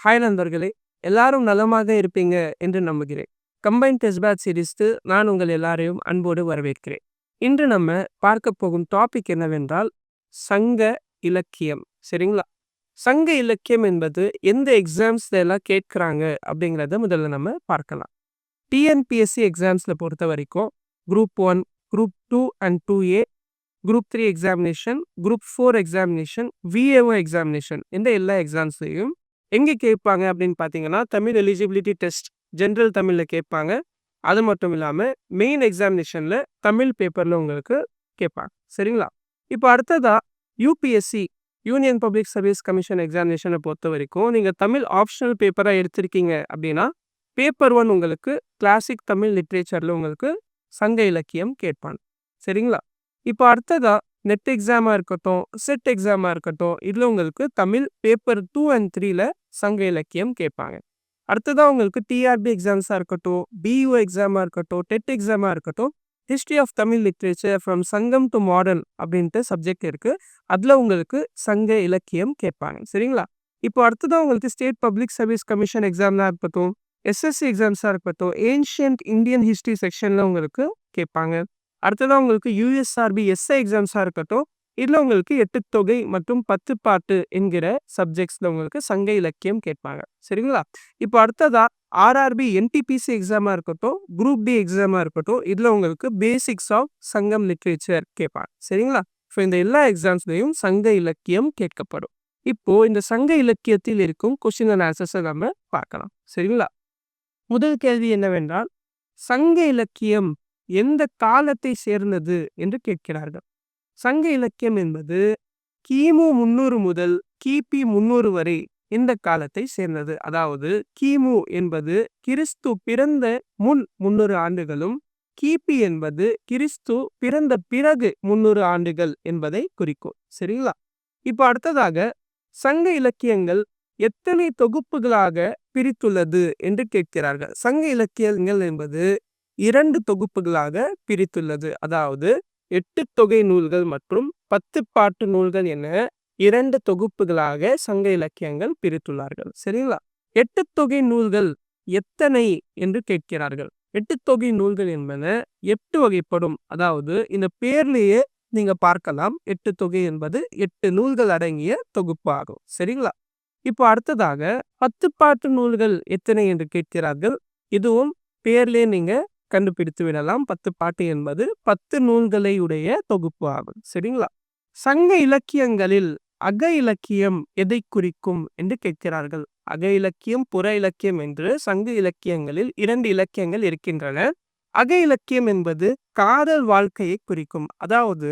Hi நண்பர்களே எல்லாரும் நலமாக இருப்பீங்க என்று நம்புகிறேன். கம்பைன் டெஸ்ட் பேட் சீரிஸ்க்கு நான் உங்கள் எல்லாரையும் அன்போடு வரவேற்கிறேன். இன்று நம்ம பார்க்க போகும் டாபிக் என்னவென்றால் சங்க இலக்கியம். சரிங்களா? சங்க இலக்கியம் என்பது எந்த எக்ஸாம்ஸ்ல எல்லாம் கேட்குறாங்க அப்படிங்கிறத முதல்ல நம்ம பார்க்கலாம். டிஎன்பிஎஸ்சி எக்ஸாம்ஸில் பொறுத்த வரைக்கும் group one group two and two A group three examination group four examination VAO examination இந்த எல்லா எக்ஸாம்ஸ்லையும் எங்கே கேட்பாங்க அப்படின்னு பார்த்தீங்கன்னா தமிழ் எலிஜிபிலிட்டி டெஸ்ட் ஜென்ரல் தமிழில் கேட்பாங்க அது மட்டும் இல்லாமல் மெயின் எக்ஸாமினேஷனில் தமிழ் பேப்பரில் உங்களுக்கு கேட்பாங்க சரிங்களா? இப்போ அடுத்ததா UPSC union public service commission எக்ஸாமினேஷனை பொறுத்த வரைக்கும் நீங்கள் தமிழ் ஆப்ஷனல் பேப்பராக எடுத்திருக்கீங்க அப்படின்னா பேப்பர் ஒன் உங்களுக்கு கிளாசிக் தமிழ் லிட்ரேச்சரில் உங்களுக்கு சங்க இலக்கியம் கேட்பாங்க. சரிங்களா? இப்போ அடுத்ததா நெட் எக்ஸாமாக இருக்கட்டும் செட் எக்ஸாமாக இருக்கட்டும் இதில் உங்களுக்கு தமிழ் பேப்பர் டூ அண்ட் த்ரீல சங்க இலக்கியம் கேட்பாங்க. அடுத்ததாக உங்களுக்கு டிஆர்பி எக்ஸாம்ஸாக இருக்கட்டும் பியூ எக்ஸாமாக இருக்கட்டும் டெட் எக்ஸாமாக இருக்கட்டும் history of Tamil literature from Sangam to modern அப்படின்ட்டு சப்ஜெக்ட் இருக்குது அதில் உங்களுக்கு சங்க இலக்கியம் கேட்பாங்க. சரிங்களா? இப்போ அடுத்ததாக உங்களுக்கு ஸ்டேட் பப்ளிக் சர்வீஸ் கமிஷன் எக்ஸாம்லாம் இருக்கட்டும் எஸ்எஸ்சி எக்ஸாம்ஸாக இருக்கட்டும் ஏன்ஷியன்ட் இந்தியன் ஹிஸ்ட்ரி செக்ஷனில் உங்களுக்கு கேட்பாங்க. அடுத்ததாக உங்களுக்கு யூஎஸ்ஆர்பி எஸ்ஐ எக்ஸாம்ஸாக இருக்கட்டும் இதில் உங்களுக்கு எட்டு தொகை மற்றும் பத்து பாட்டு என்கிற சப்ஜெக்ட்ஸில் உங்களுக்கு சங்க இலக்கியம் கேட்பாங்க. சரிங்களா? இப்போ அடுத்ததா ஆர்ஆர்பி என்டிபிசி எக்ஸாமாக இருக்கட்டும் குரூப் டி எக்ஸாமாக இருக்கட்டும் இதில் உங்களுக்கு பேசிக்ஸ் ஆஃப் சங்கம் லிட்ரேச்சர் கேட்பாங்க. சரிங்களா? ஸோ இந்த எல்லா எக்ஸாம்ஸ்லையும் சங்க இலக்கியம் கேட்கப்படும். இப்போ இந்த சங்க இலக்கியத்தில் இருக்கும் கொஸ்டின் அண்ட் ஆன்சர்ஸை நம்ம பார்க்கலாம். சரிங்களா? முதல் கேள்வி என்னவென்றால் சங்க இலக்கியம் எந்த காலத்தை சேர்ந்தது என்று கேட்கிறார்கள். சங்க இலக்கியம் என்பது கிமு முன்னூறு முதல் கிபி முன்னூறு வரை இந்த காலத்தை சேர்ந்தது. அதாவது கிமு என்பது கிறிஸ்து பிறந்த முன் முன்னூறு ஆண்டுகளும் கிபி என்பது கிறிஸ்து பிறந்த பிறகு முன்னூறு ஆண்டுகள் என்பதை குறிக்கும். சரிங்களா? இப்போ அடுத்ததாக சங்க இலக்கியங்கள் எத்தனை தொகுப்புகளாக பிரித்துள்ளது என்று கேட்கிறார்கள். சங்க இலக்கியங்கள் என்பது இரண்டு தொகுப்புகளாக பிரித்துள்ளது. அதாவது எட்டு தொகை நூல்கள் மற்றும் பத்து பாட்டு நூல்கள் என இரண்டு தொகுப்புகளாக சங்க இலக்கியங்கள் பிரித்துள்ளார்கள். சரிங்களா? எட்டு தொகை நூல்கள் எத்தனை என்று கேட்கிறார்கள். எட்டு தொகை நூல்கள் என்பன எட்டு வகைப்படும். அதாவது இந்த பேர்லேயே நீங்க பார்க்கலாம். எட்டு தொகை என்பது எட்டு நூல்கள் அடங்கிய தொகுப்பு ஆகும். சரிங்களா? இப்போ அடுத்ததாக பத்து பாட்டு நூல்கள் எத்தனை என்று கேட்கிறார்கள். இதுவும் பேர்லேயே நீங்க கண்டுபிடித்து விடலாம். பத்து பாட்டு என்பது பத்து நூல்களை உடைய தொகுப்பு ஆகும். சரிங்களா? சங்க இலக்கியங்களில் அக இலக்கியம் எதை குறிக்கும் என்று கேட்கிறார்கள்? அக இலக்கியம் புற இலக்கியம் என்று சங்க இலக்கியங்களில் இரண்டு இலக்கியங்கள் இருக்கின்றன. அக இலக்கியம் என்பது காதல் வாழ்க்கையை குறிக்கும். அதாவது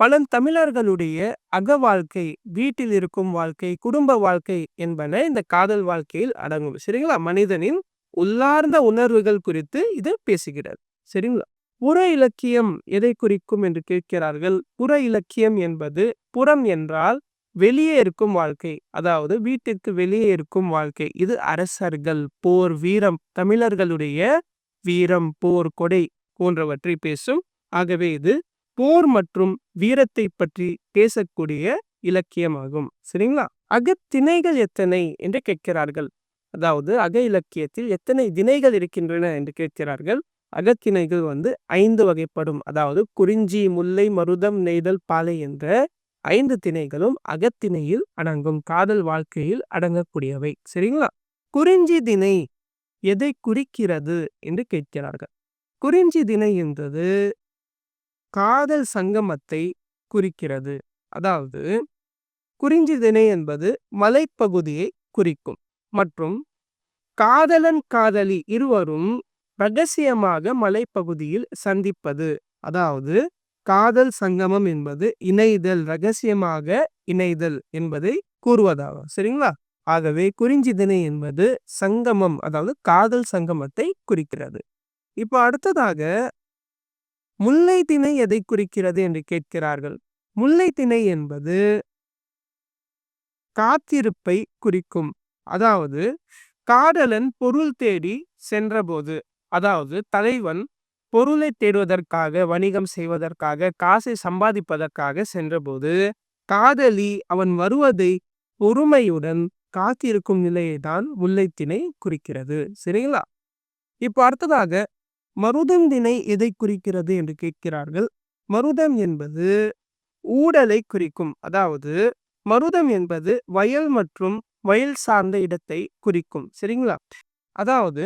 பழந்தமிழர்களுடைய அக வாழ்க்கை வீட்டில் இருக்கும் வாழ்க்கை குடும்ப வாழ்க்கை என்பன இந்த காதல் வாழ்க்கையில் அடங்கும். சரிங்களா? மனிதனின் உள்ளார்ந்த உணர்வுகள் குறித்து இது பேசுகிறது. சரிங்களா? புற இலக்கியம் எதை குறிக்கும் என்று கேட்கிறார்கள்? புற இலக்கியம் என்பது புறம் என்றால் வெளியே இருக்கும் வாழ்க்கை. அதாவது வீட்டிற்கு வெளியே இருக்கும் வாழ்க்கை. இது அரசர்கள் போர் வீரம் தமிழர்களுடைய வீரம் போர் கொடை போன்றவற்றை பேசும். ஆகவே இது போர் மற்றும் வீரத்தை பற்றி பேசக்கூடிய இலக்கியமாகும். சரிங்களா? அகத்திணைகள் எத்தனை என்று கேட்கிறார்கள். அதாவது அக இலக்கியத்தில் எத்தனை திணைகள் இருக்கின்றன என்று கேட்கிறார்கள். அகத்திணைகள் வந்து ஐந்து வகைப்படும். அதாவது குறிஞ்சி முல்லை மருதம் நெய்தல் பாலை என்ற ஐந்து திணைகளும் அகத்திணையில் அடங்கும். காதல் வாழ்க்கையில் அடங்கக்கூடியவை. சரிங்களா? குறிஞ்சி திணை எதை குறிக்கிறது என்று கேட்கிறார்கள். குறிஞ்சி திணை என்பது காதல் சங்கமத்தை குறிக்கிறது. அதாவது குறிஞ்சி திணை என்பது மலைப்பகுதியை குறிக்கும். மற்றும் காதலன் காதலி இருவரும் ரகசியமாக மலைப்பகுதியில் சந்திப்பது. அதாவது காதல் சங்கமம் என்பது இணைதல் ரகசியமாக இணைதல் என்பதை கூறுவதாகும். சரிங்களா? ஆகவே குறிஞ்சிதினை என்பது சங்கமம் அதாவது காதல் சங்கமத்தை குறிக்கிறது. இப்போ அடுத்ததாக முல்லை திணை எதை குறிக்கிறது என்று கேட்கிறார்கள்? முல்லை திணை என்பது காத்திருப்பை குறிக்கும். அதாவது காதலன் பொருள் தேடி சென்றபோது அதாவது தலைவன் பொருளை தேடுவதற்காக வணிகம் செய்வதற்காக காசை சம்பாதிப்பதற்காக சென்றபோது காதலி அவன் வருவதை பொறுமையுடன் காத்திருக்கும் நிலையை தான் முல்லைத்திணை குறிக்கிறது சரிங்களா? இப்போ அடுத்ததாக மருதம் திணை எதை குறிக்கிறது என்று கேட்கிறார்கள்? மருதம் என்பது ஊடலை குறிக்கும் அதாவது மருதம் என்பது வயல் மற்றும் வயல் சார்ந்த இடத்தை குறிக்கும். சரிங்களா? அதாவது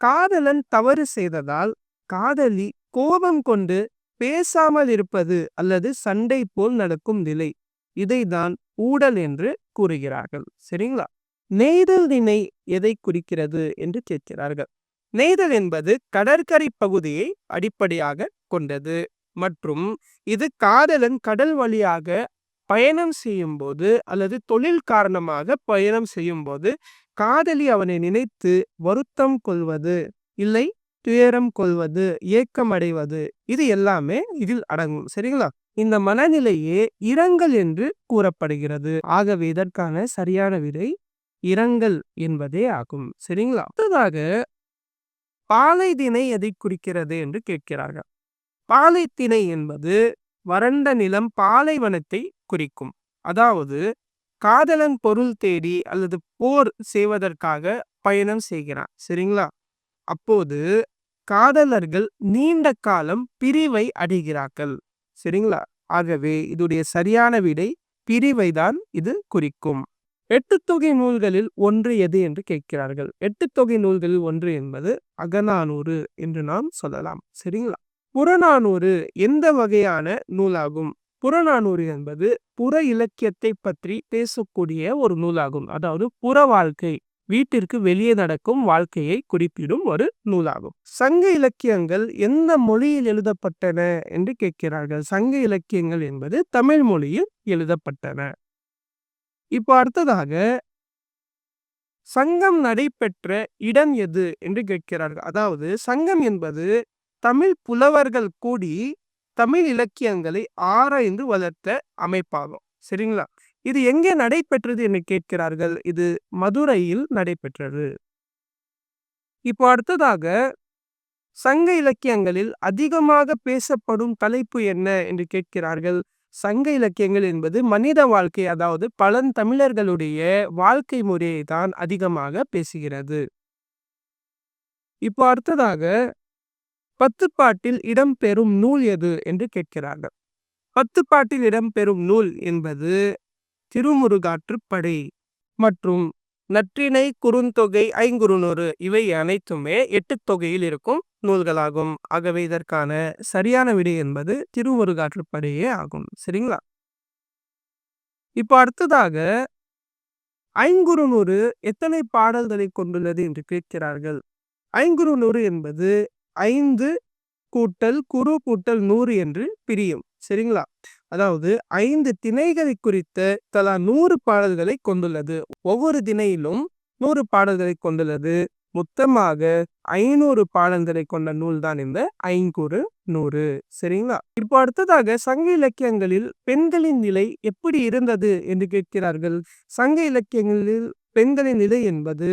காதலன் தவறு செய்ததால் காதலி கோபம் கொண்டு பேசாமல் இருப்பது அல்லது சண்டை போல் நடக்கும் நிலை. இதைதான் ஊடல் என்று கூறுகிறார்கள். சரிங்களா? நெய்தல் நினை எதை குறிக்கிறது என்று கேட்கிறார்கள். நெய்தல் என்பது கடற்கரை பகுதியை அடிப்படையாக கொண்டது. மற்றும் இது காதலன் கடல் வழியாக பயணம் செய்யும் போது அல்லது தொழில் காரணமாக பயணம் செய்யும் போது காதலி அவனை நினைத்து வருத்தம் கொள்வது இல்லை துயரம் கொள்வது ஏக்கம் அடைவது இது எல்லாமே இதில் அடங்கும். சரிங்களா? இந்த மனநிலையே இரங்கல் என்று கூறப்படுகிறது. ஆகவே இதற்கான சரியான விடை இரங்கல் என்பதே ஆகும். சரிங்களா? அடுத்ததாக பாலை திணை எதை குறிக்கிறது என்று கேட்கிறார்கள். பாலை என்பது வறண்ட நிலம் பாலைவனத்தை குறிக்கும். அதாவது காதலன் பொருள் தேடி அல்லது போர் செய்வதற்காக பயணம் செய்கிறான். சரிங்களா? அப்போது காதலர்கள் நீண்ட காலம் பிரிவை அடைகிறார்கள். சரிங்களா? ஆகவே இதுடைய சரியான விடை பிரிவை தான் இது குறிக்கும். எட்டு தொகை நூல்களில் ஒன்று எது என்று கேட்கிறார்கள். எட்டு தொகை நூல்களில் ஒன்று என்பது அகநானூறு என்று நாம் சொல்லலாம். சரிங்களா? புறநானூறு எந்த வகையான நூலாகும்? புறநானூறு என்பது புற இலக்கியத்தை பற்றி பேசக்கூடிய ஒரு நூலாகும். அதாவது புற வாழ்க்கை வீட்டிற்கு வெளியே நடக்கும் வாழ்க்கையை குறிப்பிடும் ஒரு நூலாகும். சங்க இலக்கியங்கள் எந்த மொழியில் எழுதப்பட்டன என்று கேட்கிறார்கள்? சங்க இலக்கியங்கள் என்பது தமிழ் மொழியில் எழுதப்பட்டன. இப்போ அடுத்ததாக சங்கம் நடைபெற்ற இடம் எது என்று கேட்கிறார்கள். அதாவது சங்கம் என்பது தமிழ் புலவர்கள் கூடி தமிழ் இலக்கியங்களை ஆராய்ந்து வளர்த்த அமைப்பாகும். சரிங்களா? இது எங்கே நடைபெற்றது என்று கேட்கிறார்கள். இது மதுரையில் நடைபெற்றது. இப்போ அடுத்ததாக சங்க இலக்கியங்களில் அதிகமாக பேசப்படும் தலைப்பு என்ன என்று கேட்கிறார்கள். சங்க இலக்கியங்கள் என்பது மனித வாழ்க்கை அதாவது பழந்தமிழர்களுடைய வாழ்க்கை முறையை தான் அதிகமாக பேசுகிறது. இப்போ அடுத்ததாக பத்துப்பாட்டில் இடம்பெறும் நூல் எது? என்று கேட்கிறார்கள். பத்துப்பாட்டில் இடம்பெறும் நூல் என்பது திருமுருகாற்றுப்படை மற்றும் நற்றிணை குறுந்தொகை ஐங்குறுநூறு இவை அனைத்துமே எட்டு தொகையில் இருக்கும் நூல்களாகும். ஆகவே இதற்கான சரியான விடை என்பது திருமுருகாற்றுப்படையே ஆகும். சரிங்களா? இப்போ அடுத்ததாக ஐங்குறுநூறு எத்தனை பாடல்களை கொண்டுள்ளது என்று கேட்கிறார்கள். ஐங்குறுநூறு என்பது ஐந்து கூட்டல் குரு கூட்டல் நூறு என்று பிரியும். சரிங்களா? அதாவது ஐந்து திணைகளை குறித்த தலா நூறு பாடல்களை கொண்டுள்ளது. ஒவ்வொரு திணையிலும் நூறு பாடல்களை கொண்டுள்ளது. மொத்தமாக ஐநூறு பாடல்களை கொண்ட நூல் தான் இந்த ஐங்குறு நூறு. சரிங்களா? இப்போ அடுத்ததாக சங்க இலக்கியங்களில் பெண்களின் நிலை எப்படி இருந்தது என்று கேட்கிறார்கள்? சங்க இலக்கியங்களில் பெண்களின் நிலை என்பது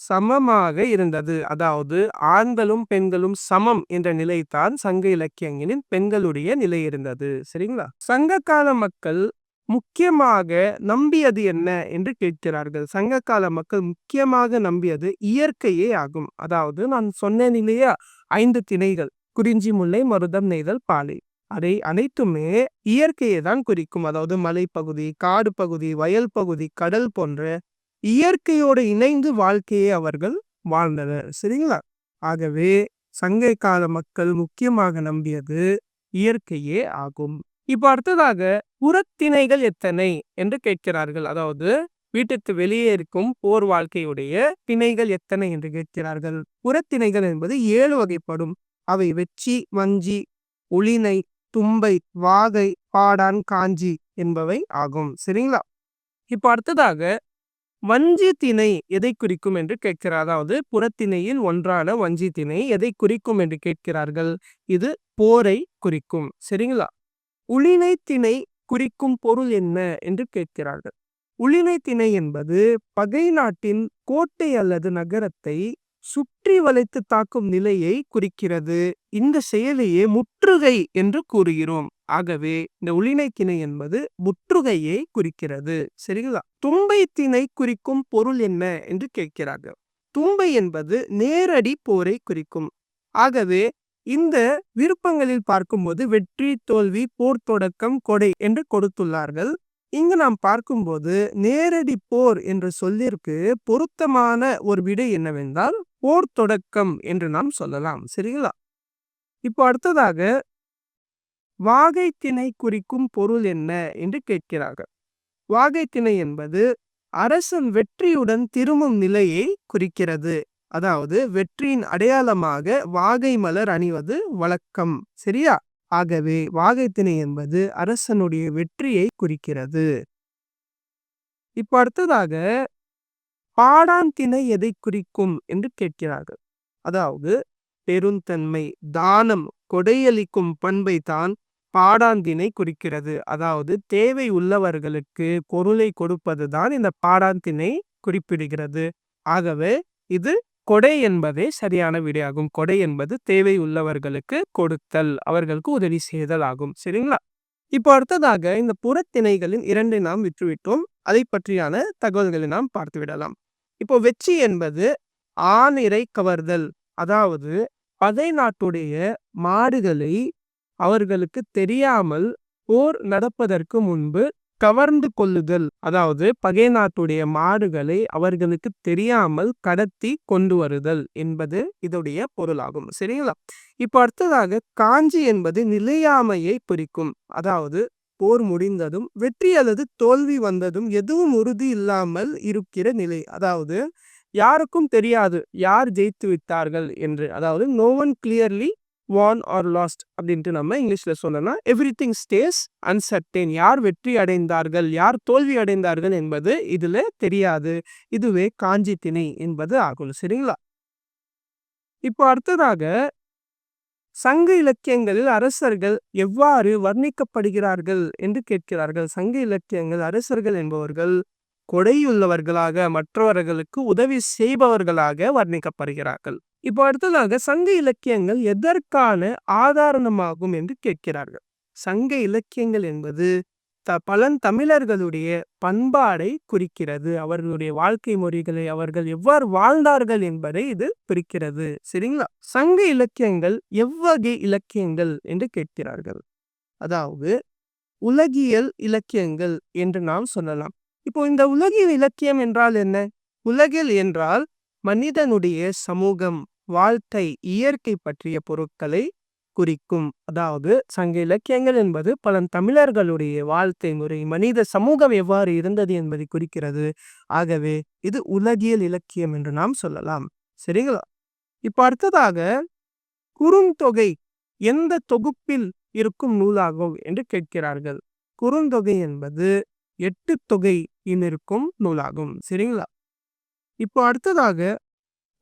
சமமாக இருந்தது. அதாவது ஆண்களும் பெண்களும் சமம் என்ற நிலைத்தான் சங்க இலக்கியங்களின் பெண்களுடைய நிலை இருந்தது. சரிங்களா? சங்க கால மக்கள் முக்கியமாக நம்பியது என்ன என்று கேட்கிறார்கள். சங்க கால மக்கள் முக்கியமாக நம்பியது இயற்கையே ஆகும். அதாவது நான் சொன்னேன் இல்லையா ஐந்து திணைகள் குறிஞ்சி முல்லை மருதம் நெய்தல் பாலை. அதை அனைத்துமே இயற்கையை தான் குறிக்கும். அதாவது மலைப்பகுதி காடு பகுதி வயல் பகுதி கடல் போன்ற இயற்கையோடு இணைந்து வாழ்க்கையை அவர்கள் வாழ்ந்தனர். சரிங்களா? ஆகவே சங்கை கால மக்கள் முக்கியமாக நம்பியது இயற்கையே ஆகும். இப்ப அடுத்ததாக புறத்திணைகள் எத்தனை என்று கேட்கிறார்கள். அதாவது வீட்டுக்கு வெளியே இருக்கும் போர் வாழ்க்கையுடைய திணைகள் எத்தனை என்று கேட்கிறார்கள். புறத்திணைகள் என்பது ஏழு வகைப்படும். அவை வெச்சி வஞ்சி உளினை தும்பை வாகை பாடான் காஞ்சி என்பவை ஆகும். சரிங்களா? இப்போ அடுத்ததாக வஞ்சி திணை எதை குறிக்கும் என்று கேட்கிறார். அதாவது புறத்திணையில் ஒன்றான வஞ்சி திணை எதை குறிக்கும் என்று கேட்கிறார்கள். இது போரை குறிக்கும். சரிங்களா? உளினை திணை குறிக்கும் பொருள் என்ன என்று கேட்கிறார்கள். உளினை திணை என்பது பகை நாட்டின் கோட்டை அல்லது நகரத்தை சுற்றி வளைத்து தாக்கும் நிலையை குறிக்கிறது. இந்த செயலையே முற்று முற்றுகை என்று கூறுகிறோம். ஆகவே இந்த உளினை என்பது முற்றுகையை குறிக்கிறது. சரிங்களா? தும்பை திணை குறிக்கும் பொருள் என்ன என்று கேட்கிறார்கள். தும்பை என்பது நேரடி போரை குறிக்கும். ஆகவே இந்த விருப்பங்களில் பார்க்கும்போது வெற்றி தோல்வி போர் தொடக்கம் கொடை என்று கொடுத்துள்ளார்கள். இங்கு நாம் பார்க்கும்போது நேரடி போர் என்ற சொல்லிற்கு பொருத்தமான ஒரு விடை என்னவென்றால் போர் தொடக்கம் என்று நாம் சொல்லலாம். சரிங்களா? இப்போ அடுத்ததாக வாகை திணை குறிக்கும் பொருள் என்ன என்று கேட்கிறார்கள். வாகைத்திணை என்பது அரசன் வெற்றியுடன் திரும்பும் நிலையை குறிக்கிறது. அதாவது வெற்றியின் அடையாளமாக வாகை மலர் அணிவது வழக்கம். சரியா? ஆகவே வாகைத்திணை என்பது அரசனுடைய வெற்றியை குறிக்கிறது. இப்ப அடுத்ததாக பாடான் திணை எதை குறிக்கும் என்று கேட்கிறார்கள். அதாவது பெருந்தன்மை தானம் கொடையளிக்கும் பண்பை தான் பாடாந்தினை குறிக்கிறது. அதாவது தேவை உள்ளவர்களுக்கு பொருளை கொடுப்பது தான் இந்த பாடாந்தினை குறிப்பிடுகிறது. ஆகவே இது கொடை என்பதே சரியான விடையாகும். கொடை என்பது தேவை உள்ளவர்களுக்கு கொடுத்தல் அவர்களுக்கு உதவி செய்தல் ஆகும். சரிங்களா? இப்போ அடுத்ததாக இந்த புறத்திணைகளின் இரண்டை நாம் விற்றுவிட்டோம் அதை பற்றியான தகவல்களை நாம் பார்த்து விடலாம் இப்போ வெற்றி என்பது ஆணிரை கவர்தல். அதாவது பதை நாட்டுடைய மாடுகளை அவர்களுக்கு தெரியாமல் போர் நடப்பதற்கு முன்பு கவர்ந்து கொள்ளுதல். அதாவது பகை நாட்டுடைய மாடுகளை அவர்களுக்கு தெரியாமல் கடத்தி கொண்டு வருதல் என்பது இதோடைய பொருளாகும். சரிங்களா? இப்ப அடுத்ததாக காஞ்சி என்பது நிலையாமையை குறிக்கும். அதாவது போர் முடிந்ததும் வெற்றி அல்லது தோல்வி வந்ததும் எதுவும் உறுதி இல்லாமல் இருக்கிற நிலை. அதாவது யாருக்கும் தெரியாது யார் ஜெயித்து விட்டார்கள் என்று. அதாவது no one clearly won or lost அப்படின்ட்டு நம்ம இங்கிலீஷ்ல சொல்லலாம் எவ்ரி திங் ஸ்டேஸ் அன்சர்டேன் யார் வெற்றி அடைந்தார்கள் யார் தோல்வி அடைந்தார்கள் என்பது இதுல தெரியாது. இதுவே காஞ்சி திணை என்பது ஆகும் சரிங்களா? இப்போ அடுத்ததாக சங்க இலக்கியங்களில் அரசர்கள் எவ்வாறு வர்ணிக்கப்படுகிறார்கள் என்று கேட்கிறார்கள். சங்க இலக்கியங்கள் அரசர்கள் என்பவர்கள் கொடையுள்ளவர்களாக மற்றவர்களுக்கு உதவி செய்பவர்களாக வர்ணிக்கப்படுகிறார்கள். இப்போ அடுத்ததாக சங்க இலக்கியங்கள் எதற்கான ஆதாரணமாகும் என்று கேட்கிறார்கள். சங்க இலக்கியங்கள் என்பது த பழந்தமிழர்களுடைய பண்பாடை குறிக்கிறது. அவர்களுடைய வாழ்க்கை முறைகளை அவர்கள் எவ்வாறு வாழ்ந்தார்கள் என்பதை இது குறிக்கிறது. சரிங்களா? சங்க இலக்கியங்கள் எவ்வகை இலக்கியங்கள் என்று கேட்கிறார்கள். அதாவது உலகியல் இலக்கியங்கள் என்று நாம் சொல்லலாம். இப்போ இந்த உலகியல் இலக்கியம் என்றால் என்ன? உலகில் என்றால் மனிதனுடைய சமூகம் வாழ்க்கை இயற்கை பற்றிய பொருட்களை குறிக்கும். அதாவது சங்க இலக்கியங்கள் என்பது பல தமிழர்களுடைய வாழ்க்கை முறை மனித சமூகம் எவ்வாறு இருந்தது என்பதை குறிக்கிறது. ஆகவே இது உலகியல் இலக்கியம் என்று நாம் சொல்லலாம். சரிங்களா? இப்ப அடுத்ததாக குறுந்தொகை எந்த தொகுப்பில் இருக்கும் நூலாகும் என்று கேட்கிறார்கள். குறுந்தொகை என்பது எட்டு தொகை இருக்கும் நூலாகும். சரிங்களா? இப்போ அடுத்ததாக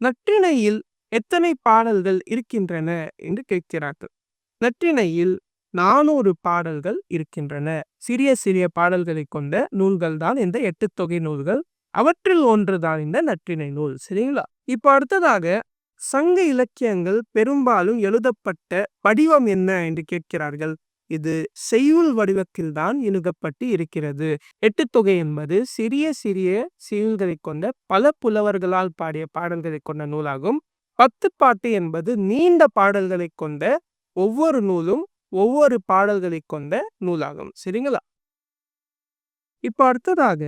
நற்றிணையில் எத்தனை பாடல்கள் இருக்கின்றன என்று கேட்கிறார்கள். நற்றிணையில் நானூறு பாடல்கள் இருக்கின்றன. சிறிய சிறிய பாடல்களை கொண்ட நூல்கள் தான் இந்த எட்டு தொகை நூல்கள். அவற்றில் ஒன்றுதான் இந்த நற்றிணை நூல். சரிங்களா? இப்போ அடுத்ததாக சங்க இலக்கியங்கள் பெரும்பாலும் எழுதப்பட்ட வடிவம் என்ன என்று கேட்கிறார்கள். இது செய்யுள் வடிவத்தில் தான் இணுகப்பட்டு இருக்கிறது. எட்டு தொகை என்பது சிறிய சிறிய செய்யுள்களை கொண்ட பல புலவர்களால் பாடிய பாடல்களை கொண்ட நூலாகும். பத்து பாட்டு என்பது நீண்ட பாடல்களை கொண்ட ஒவ்வொரு நூலும் ஒவ்வொரு பாடல்களை கொண்ட நூலாகும். சரிங்களா? இப்ப அடுத்ததாக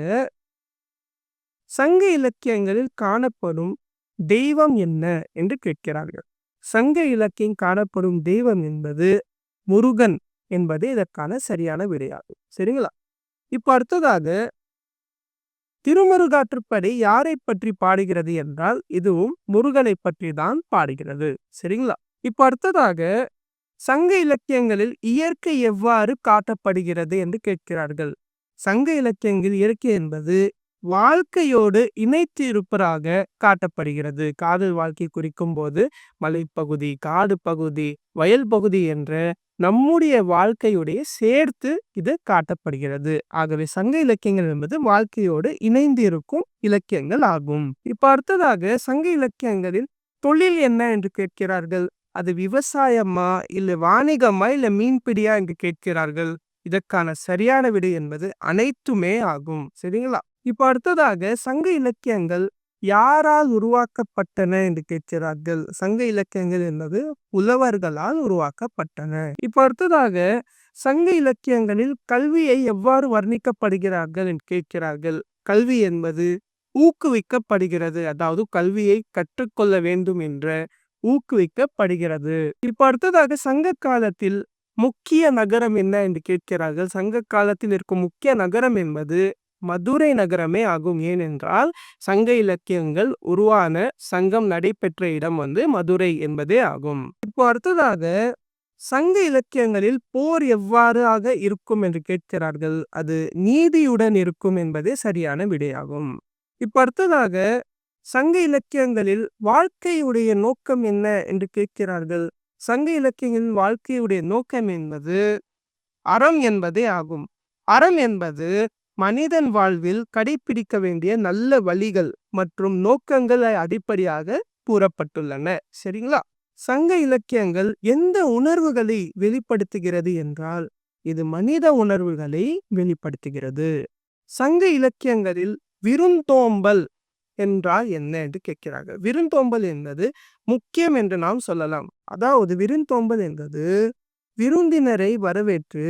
சங்க இலக்கியங்களில் காணப்படும் தெய்வம் என்ன என்று கேட்கிறார்கள். சங்க இலக்கியம் காணப்படும் தெய்வம் என்பது முருகன். என்பது இதற்கான சரியான விடையாகும். சரிங்களா? இப்ப அடுத்ததாக திருமருகாற்றுப்படை யாரை பற்றி பாடுகிறது என்றால் இதுவும் முருகனை பற்றி தான் பாடுகிறது. சரிங்களா? இப்போ அடுத்ததாக சங்க இலக்கியங்களில் இயற்கை எவ்வாறு காட்டப்படுகிறது என்று கேட்கிறார்கள். சங்க இலக்கியங்கள் இயற்கை என்பது வாழ்க்கையோடு இணைத்து இருப்பதாக காட்டப்படுகிறது. காதல் வாழ்க்கை குறிக்கும் போது மலைப்பகுதி காடு பகுதி வயல் பகுதி என்ற நம்முடைய வாழ்க்கையுடைய சேர்த்து இது காட்டப்படுகிறது. ஆகவே சங்க இலக்கியங்கள் என்பது வாழ்க்கையோடு இணைந்து இருக்கும் இலக்கியங்கள் ஆகும். இப்ப அடுத்ததாக சங்க இலக்கியங்களில் தொழில் என்ன என்று கேட்கிறார்கள்? அது விவசாயமா? இல்ல வாணிகமா? இல்ல மீன்பிடியா? என்று கேட்கிறார்கள். இதற்கான சரியான விடை என்பது அனைத்துமே ஆகும். சரிங்களா? இப்ப அடுத்ததாக சங்க இலக்கியங்கள் யாரால் உருவாக்கப்பட்டன என்று கேட்கிறார்கள்? சங்க இலக்கியங்கள் என்பது புலவர்களால் உருவாக்கப்பட்டன. இப்ப அடுத்ததாக சங்க இலக்கியங்களில் கல்வியை எவ்வாறு வர்ணிக்கப்படுகிறார்கள் என்று கேட்கிறார்கள். கல்வி என்பது ஊக்குவிக்கப்படுகிறது அதாவது கல்வியை கற்றுக்கொள்ள வேண்டும் என்ற ஊக்குவிக்கப்படுகிறது. இப்ப அடுத்ததாக சங்க காலத்தில் முக்கிய நகரம் என்ன என்று கேட்கிறார்கள்? சங்க காலத்தில் இருக்கும் முக்கிய நகரம் என்பது மதுரை நகரமே ஆகும். ஏனென்றால் சங்க இலக்கியங்கள் உருவான சங்கம் நடைபெற்ற இடம் வந்து மதுரை என்பதே ஆகும். இப்போ அடுத்ததாக சங்க இலக்கியங்களில் போர் எவ்வாறாக இருக்கும் என்று கேட்கிறார்கள். அது நீதியுடன் இருக்கும் என்பதே சரியான விடையாகும். இப்ப அடுத்ததாக சங்க இலக்கியங்களில் வாழ்க்கையுடைய நோக்கம் என்ன என்று கேட்கிறார்கள். சங்க இலக்கியங்களின் வாழ்க்கையுடைய நோக்கம் என்பது அறம் என்பதே ஆகும். அறம் என்பது மனிதன் வாழ்வில் கடைபிடிக்க வேண்டிய நல்ல வழிகள் மற்றும் நோக்கங்களை அடிப்படையாக கூறப்பட்டுள்ளன. சரிங்களா? சங்க இலக்கியங்கள் எந்த உணர்வுகளை வெளிப்படுத்துகிறது என்றால் இது மனித உணர்வுகளை வெளிப்படுத்துகிறது. சங்க இலக்கியங்களில் விருந்தோம்பல் என்றால் என்ன என்று கேட்கிறார்கள். விருந்தோம்பல் என்பது முக்கியம் என்று நாம் சொல்லலாம். அதாவது விருந்தோம்பல் என்பது விருந்தினரை வரவேற்று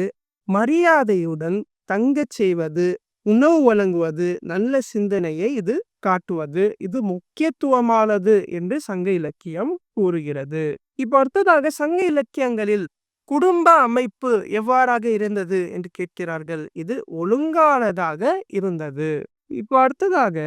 மரியாதையுடன் தங்கச் செய்வது உணவு வழங்குவது நல்ல சிந்தனையை இது காட்டுவது இது முக்கியத்துவமானது என்று சங்க இலக்கியம் கூறுகிறது. இப்ப அடுத்ததாக சங்க இலக்கியங்களில் குடும்ப அமைப்பு எவ்வாறாக இருந்தது என்று கேட்கிறார்கள். இது ஒழுங்கானதாக இருந்தது. இப்போ அடுத்ததாக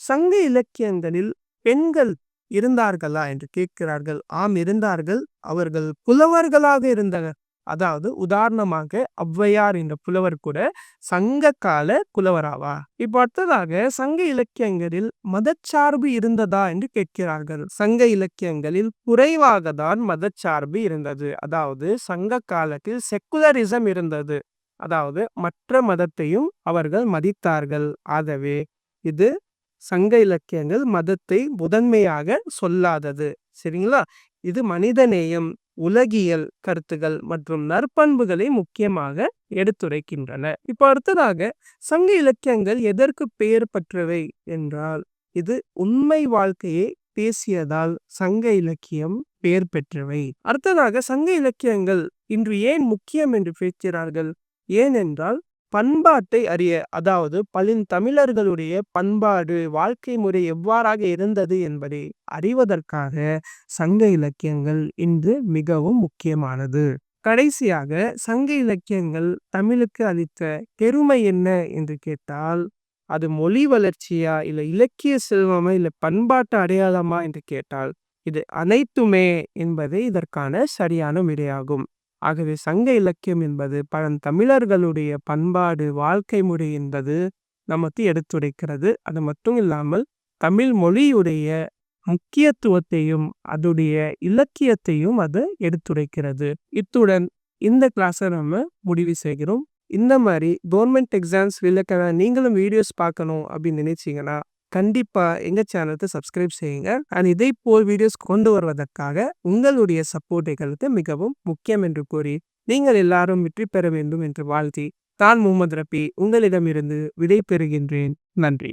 சங்க இலக்கியங்களில் பெண்கள் இருந்தார்களா என்று கேட்கிறார்கள். ஆம் இருந்தார்கள். அவர்கள் புலவர்களாக இருந்தனர் அதாவது உதாரணமாக ஔவையார் என்ற புலவர் கூட சங்க கால புலவராவா? இப்போ அடுத்ததாக சங்க இலக்கியங்களில் மதச்சார்பு இருந்ததா என்று கேட்கிறார்கள். சங்க இலக்கியங்களில் குறைவாக தான் மதச்சார்பு இருந்தது. அதாவது சங்க காலத்தில் செக்குலரிசம் இருந்தது. அதாவது மற்ற மதத்தையும் அவர்கள் மதித்தார்கள். ஆகவே இது சங்க இலக்கியங்கள் மதத்தை முதன்மையாக சொல்லாதது. சரிங்களா? இது மனிதநேயம். உலகியல் கருத்துகள் மற்றும் நற்பண்புகளை முக்கியமாக எடுத்துரைக்கின்றன. இப்போ அடுத்ததாக சங்க இலக்கியங்கள் எதற்கு பெயர் பெற்றவை என்றால் இது உண்மை வாழ்க்கையை பேசியதால் சங்க இலக்கியம் பெயர் பெற்றவை. அடுத்ததாக சங்க இலக்கியங்கள் இன்று ஏன் முக்கியம் என்று பேசுகிறார்கள்? ஏனென்றால் பண்பாட்டை அறிய அதாவது பலின் தமிழர்களுடைய பண்பாடு வாழ்க்கை முறை எவ்வாறாக இருந்தது என்பதை அறிவதற்காக சங்க இலக்கியங்கள் இன்று மிகவும் முக்கியமானது. கடைசியாக சங்க இலக்கியங்கள் தமிழுக்கு அளித்த பெருமை என்ன என்று கேட்டால் அது மொழி வளர்ச்சியா இல்லை இலக்கிய செல்வமா இல்லை பண்பாட்டு அடையாளமா என்று கேட்டால் இது அனைத்துமே என்பதே இதற்கான சரியான விடையாகும். ஆகவே சங்க இலக்கியம் என்பது பழந்தமிழர்களுடைய பண்பாடு வாழ்க்கை முறை என்பது நமக்கு எடுத்துரைக்கிறது. அது மட்டும் இல்லாமல் தமிழ் மொழியுடைய முக்கியத்துவத்தையும் அதுடைய இலக்கியத்தையும் அது எடுத்துரைக்கிறது. இத்துடன் இந்த கிளாஸை நம்ம முடிவு செய்கிறோம். இந்த மாதிரி கவர்மெண்ட் எக்ஸாம்ஸ் விளக்க நீங்களும் வீடியோஸ் பார்க்கணும் அப்படின்னு நினைச்சீங்கன்னா கண்டிப்பா எங்கள் சேனலுக்கு சப்ஸ்கிரைப் செய்யுங்க. அண்ட் இதை போல் வீடியோஸ் கொண்டு வருவதற்காக உங்களுடைய சப்போர்ட் எங்களுக்கு மிகவும் முக்கியம் என்று கூறி நீங்கள் எல்லாரும் வெற்றி பெற வேண்டும் என்று வாழ்த்தி தான் முகமது ரபி உங்களிடமிருந்து விடை பெறுகின்றேன். நன்றி.